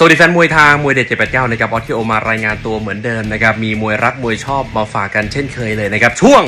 สวัสดีแฟนมวยทางมวยเด็ด789นะครับออทีโอมารายงานตัวเหมือนเดิมนะครับ มีมวยรักมวยชอบมาฝากกันเช่นเคยเลยนะครับ ช่วง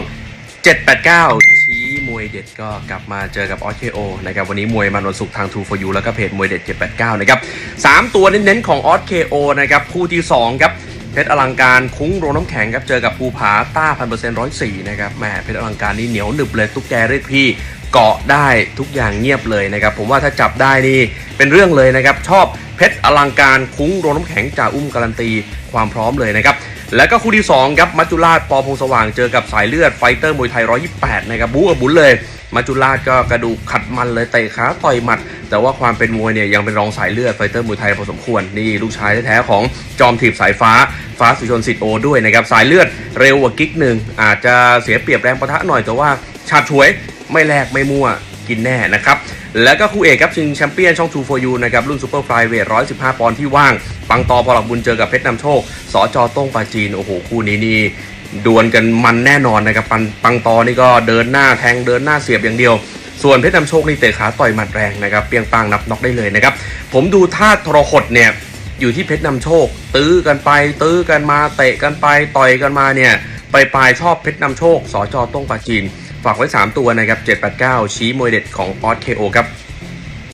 789 ชี้มวยเด็ดก็กลับมาเจอกับออทีโอนะครับวันนี้มวยมันวันศุกร์ทาง True for You แล้วก็เพจมวยเด็ด 789 นะครับ3ตัวเน้นๆของออสเคโอนะครับคู่ที่ 2 ครับเพชรอลังการคุ้งโรงน้ำแข็งครับเจอกับภูผาต้าพันเปอร์เซ็นต์ร้อยสี่นะครับแหมเพชรอลังการนี่เหนียวหนึบเลยตุ๊กแกเรียกพี่ เกาะได้ทุกอย่างเงียบเลยนะครับ ผมว่าถ้าจับได้นี่เป็นเรื่องเลยนะครับ ชอบเพชรอลังการคุ้งโรงน้ำแข็งจ่าอุ้มการันตีความพร้อมเลยนะครับ แล้วก็คู่ที่2ครับมัจจุราชปอพงสว่างเจอกับสายเลือดไฟเตอร์มวยไทย 128 นะครับบู๊กับบุญเลย มัจจุราชก็กระดูกขัดมันเลยเตะขาต่อยหมัด แต่ว่าความเป็นมวยเนี่ยยังเป็นรองสายเลือดไฟเตอร์มวยไทยพอสมควรนี่ลูกชายแท้ๆของจอมถีบสายฟ้าฟ้าสุชนสิทธิ์โอด้วยนะครับสายเลือดเร็วกว่ากิ๊กหนึ่งอาจจะเสียเปรียบแรงประทะหน่อยแต่ว่าฉาดฉวยไม่แลกไม่มั่วกินแน่นะครับแล้วก็คู่เอกครับชิงแชมเปี้ยนช่อง True for You นะครับรุ่นซูเปอร์ไฟเวท115 ปอนด์ที่ว่าง ปังตอพอหลักบุญเจอกับเพชรนำโชคสจโต้งปาจีน โอ้โห คู่นี้นี่ดวลกันมันแน่นอนนะครับปังปังตอนี่ก็เดินหน้าแทงเดินหน้าเสียบอย่างเดียว ส่วนเพชรนำโชคนี่เตะขาต่อยหมัดแรงนะครับเปียงปังนับน็อกได้เลยนะครับ ผมดูท่าทรหดเนี่ยอยู่ที่เพชรนำโชค ตื้อกันไป ตื้อกันมาเตะกันไปต่อยกันมาเนี่ยไปปลายชอบเพชรนำโชคสจอต้งปาจีน ฝากไว้ 3 ตัวนะครับ789 ชี้มวยเด็ดของออสเคโอครับ